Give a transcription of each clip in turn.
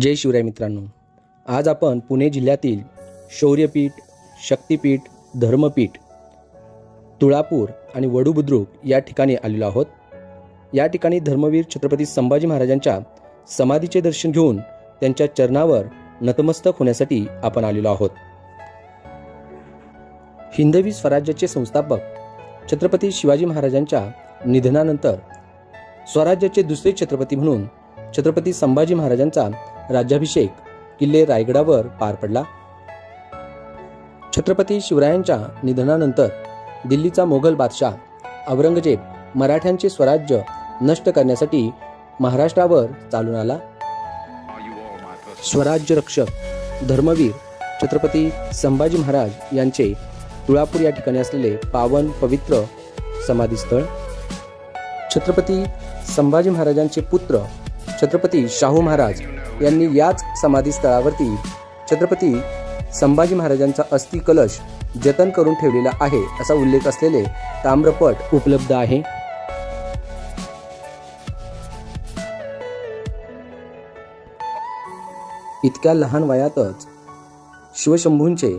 जय शिवराय मित्रांनो. आज आपण पुणे जिल्ह्यातील शौर्यपीठ शक्तिपीठ धर्मपीठ तुळापूर आणि वडूबुद्रुक या ठिकाणी आलेलो आहोत. या ठिकाणी धर्मवीर छत्रपती संभाजी महाराजांच्या समाधीचे दर्शन घेऊन त्यांच्या चरणावर नतमस्तक होण्यासाठी आपण आलेलो आहोत. हिंदवी स्वराज्याचे संस्थापक छत्रपती शिवाजी महाराजांच्या निधनानंतर स्वराज्याचे दुसरे छत्रपती म्हणून छत्रपती संभाजी महाराजांचा राज्याभिषेक किल्ले रायगडावर पार पडला. छत्रपती शिवरायांच्या निधनानंतर दिल्लीचा मोगल बादशाह औरंगजेब मराठ्यांचे स्वराज्य नष्ट करण्यासाठी महाराष्ट्रावर चालून आला. स्वराज्य रक्षक धर्मवीर छत्रपती संभाजी महाराज यांचे तुळापूर या ठिकाणी असलेले पावन पवित्र समाधीस्थळ. छत्रपती संभाजी महाराजांचे पुत्र छत्रपती शाहू महाराज यांनी याच समाधीस्थळावरती छत्रपती संभाजी महाराजांचा अस्थि कलश जतन करून ठेवलेला आहे असा उल्लेख असलेले ताम्रपट उपलब्ध आहे. इतक्या लहान वयातच शिवशंभूंचे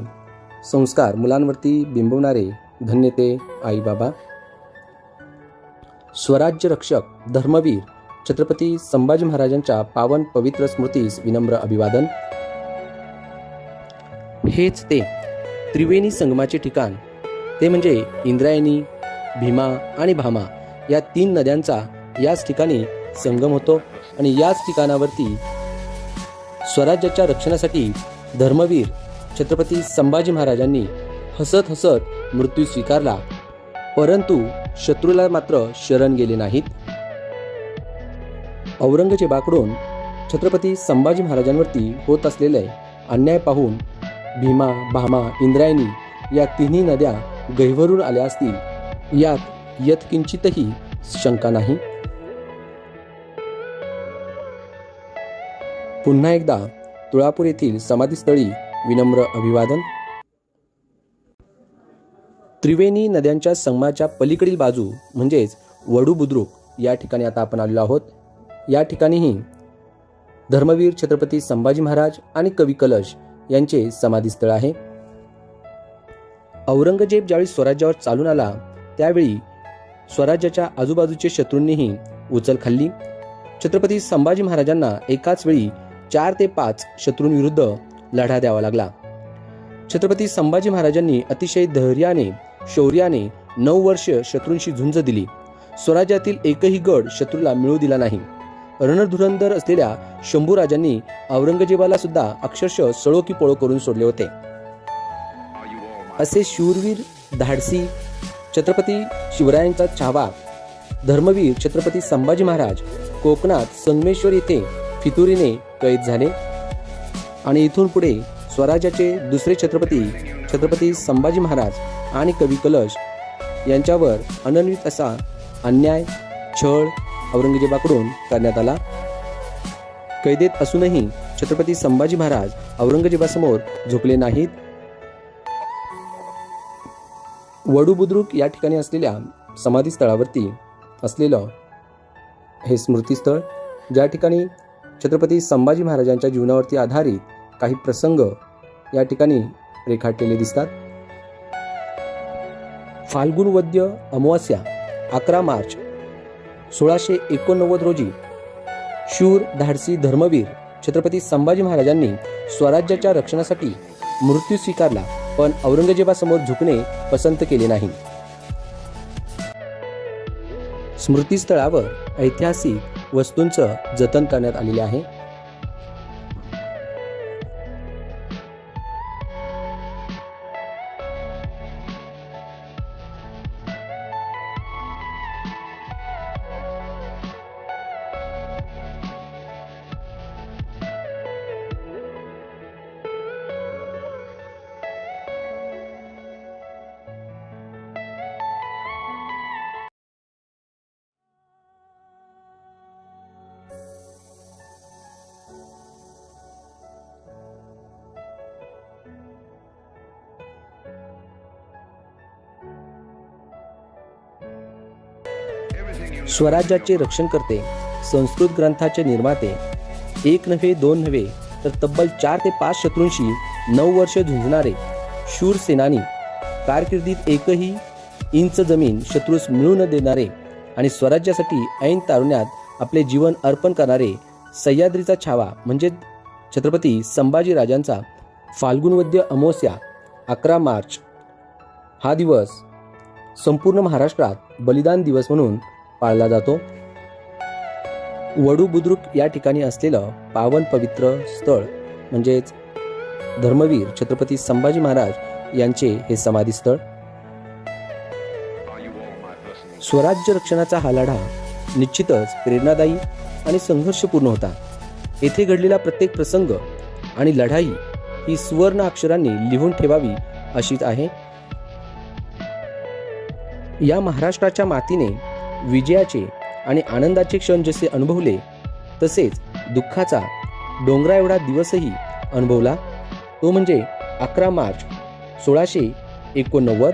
संस्कार मुलांवरती बिंबवणारे धन्य ते आई बाबा. स्वराज्य रक्षक धर्मवीर छत्रपती संभाजी महाराजांच्या पावन पवित्र स्मृतीस विनम्र अभिवादन. हेच ते त्रिवेणी संगमाचे ठिकाण. ते म्हणजे इंद्रायणी भीमा आणि भामा या तीन नद्यांचा याच ठिकाणी संगम होतो आणि याच ठिकाणावरती स्वराज्याच्या रक्षणासाठी धर्मवीर छत्रपती संभाजी महाराजांनी हसत हसत मृत्यू स्वीकारला. परंतु शत्रूला मात्र शरण गेले नाहीत. औरंगजेबाकडून छत्रपती संभाजी महाराजांवरती होत असलेले अन्याय पाहून भीमा भामा इंद्रायणी या तिन्ही नद्या गहिवरून आल्या असतील यात यत्किंचितही शंका नाही? पुन्हा एकदा तुळापूर येथील समाधीस्थळी विनम्र अभिवादन. त्रिवेणी नद्यांच्या संगमाच्या पलीकडील बाजू म्हणजेच वडू बुद्रुक या ठिकाणी आता आपण आलेलो आहोत. या ठिकाणीही धर्मवीर छत्रपती संभाजी महाराज आणि कवी कलश यांचे समाधीस्थळ आहे. औरंगजेब ज्यावेळी स्वराज्यावर चालून आला त्यावेळी स्वराज्याच्या आजूबाजूचे शत्रूंनीही उचल खाल्ली. छत्रपती संभाजी महाराजांना एकाच वेळी चार ते पाच शत्रूंविरुद्ध लढा द्यावा लागला. छत्रपती संभाजी महाराजांनी अतिशय धैर्याने शौर्याने नऊ वर्ष शत्रूंशी झुंज दिली. स्वराज्यातील एकही गड शत्रूला मिळू दिला नाही. रणधुरंदर असलेल्या शंभूराजांनी औरंगजेबाला सुद्धा अक्षरशः सळो की पळो करून सोडले होते. असे शूरवीर धाडसी छत्रपती शिवरायांचा छावा धर्मवीर छत्रपती संभाजी महाराज कोकणात संगमेश्वर येथे फितुरीने कैद झाले आणि इथून पुढे स्वराज्याचे दुसरे छत्रपती छत्रपती संभाजी महाराज आणि कवी कलश यांच्यावर अनन्वित असा अन्याय छळ औरंगजेबाकडून करण्यात आला. कैदेत असूनही छत्रपती संभाजी महाराज औरंगजेबासमोर झोपले नाहीत. वडू बुद्रुक या ठिकाणी असलेल्या समाधीस्थळावरती असलेलं हे स्मृतीस्थळ ज्या ठिकाणी छत्रपती संभाजी महाराजांच्या जीवनावरती आधारित काही प्रसंग या ठिकाणी रेखाटलेले दिसतात. फाल्गुन वद्य अमावास्या अकरा मार्च सोळाशे एकोणनव्वद रोजी शूर धाडसी धर्मवीर छत्रपती संभाजी महाराजांनी स्वराज्याच्या रक्षणासाठी मृत्यू स्वीकारला पण औरंगजेबासमोर झुकणे पसंत केले नाही. स्मृतीस्थळावर ऐतिहासिक वस्तूंचं जतन करण्यात आलेले आहे. स्वराज्याचे रक्षण करते संस्कृत ग्रंथाचे निर्माते. एक नव्हे दोन नव्हे तर तब्बल चार ते पाच शत्रूंशी नऊ वर्ष झुंजणारे शूर सेनानी. कारकिर्दीत एकही इंच जमीन शत्रूस मिळू न देणारे आणि स्वराज्यासाठी ऐन तारुण्यात आपले जीवन अर्पण करणारे सह्याद्रीचा छावा म्हणजे छत्रपती संभाजीराजांचा फाल्गुनवद्य अमावस्या अकरा मार्च. हा दिवस संपूर्ण महाराष्ट्रात बलिदान दिवस म्हणून पाळला जातो. वडू बुद्रुक या ठिकाणी असलेलं पावन पवित्र स्थळ म्हणजेच धर्मवीर छत्रपती संभाजी महाराज यांचे हे समाधी स्थळ स्वराज्य रक्षणाचा हा लढा निश्चितच प्रेरणादायी आणि संघर्षपूर्ण होता. येथे घडलेला प्रत्येक प्रसंग आणि लढाई ही सुवर्ण अक्षरांनी लिहून ठेवावी अशीच आहे. या महाराष्ट्राच्या मातीने विजयाचे आणि आनंदाचे क्षण जसे अनुभवले तसेच दुःखाचा डोंगरा एवढा दिवसही अनुभवला. तो म्हणजे अकरा मार्च सोळाशे एकोणनव्वद.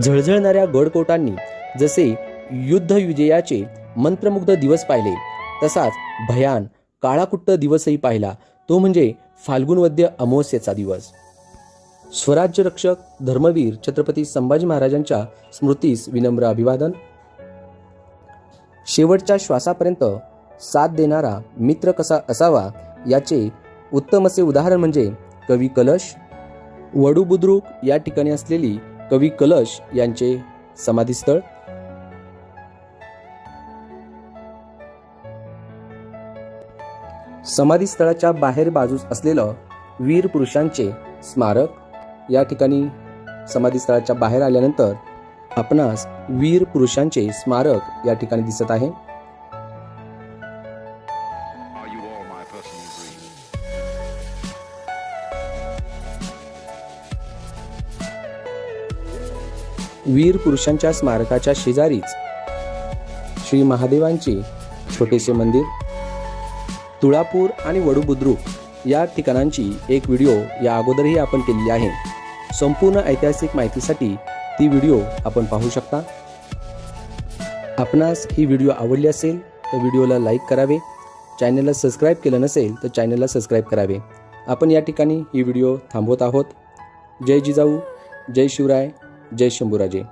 झळझळणाऱ्या गडकोटांनी जसे युद्ध विजयाचे मंत्रमुग्ध दिवस पाहिले तसाच भयान काळाकुट्ट दिवसही पाहिला. तो म्हणजे फाल्गुनवद्य अमावस्येचा दिवस. स्वराज्य रक्षक धर्मवीर छत्रपती संभाजी महाराजांच्या स्मृतीस विनम्र अभिवादन. शेवटच्या श्वासापर्यंत साथ देणारा मित्र कसा असावा याचे उत्तम असे उदाहरण म्हणजे कवी कलश. वडू बुद्रुक या ठिकाणी असलेली कवी कलश यांचे समाधीस्थळ. समाधीस्थळाच्या बाहेर बाजूस असलेलं वीर पुरुषांचे स्मारक. या ठिकाणी समाधीस्थळाच्या बाहेर आल्यानंतर आपणास वीर पुरुषांचे स्मारक या ठिकाणी दिसत आहे? वीर पुरुषांच्या स्मारकाच्या शेजारीच श्री महादेवांचे छोटेसे मंदिर तुळापूर आणि वडूबुद्रुक या ठिकाणांची एक व्हिडिओ या अगोदरही आपण केलेली आहे संपूर्ण ऐतिहासिक माहितीसाठी ती व्हिडिओ आपण पाहू शकता. आपणास ही व्हिडिओ आवडली असेल तर व्हिडिओला लाईक करावे. चॅनलला सबस्क्राईब केलं नसेल तर चॅनलला सबस्क्राईब करावे. आपण या ठिकाणी ही व्हिडिओ थांबवत आहोत. जय जिजाऊ जय शिवराय जय शंभूराजे.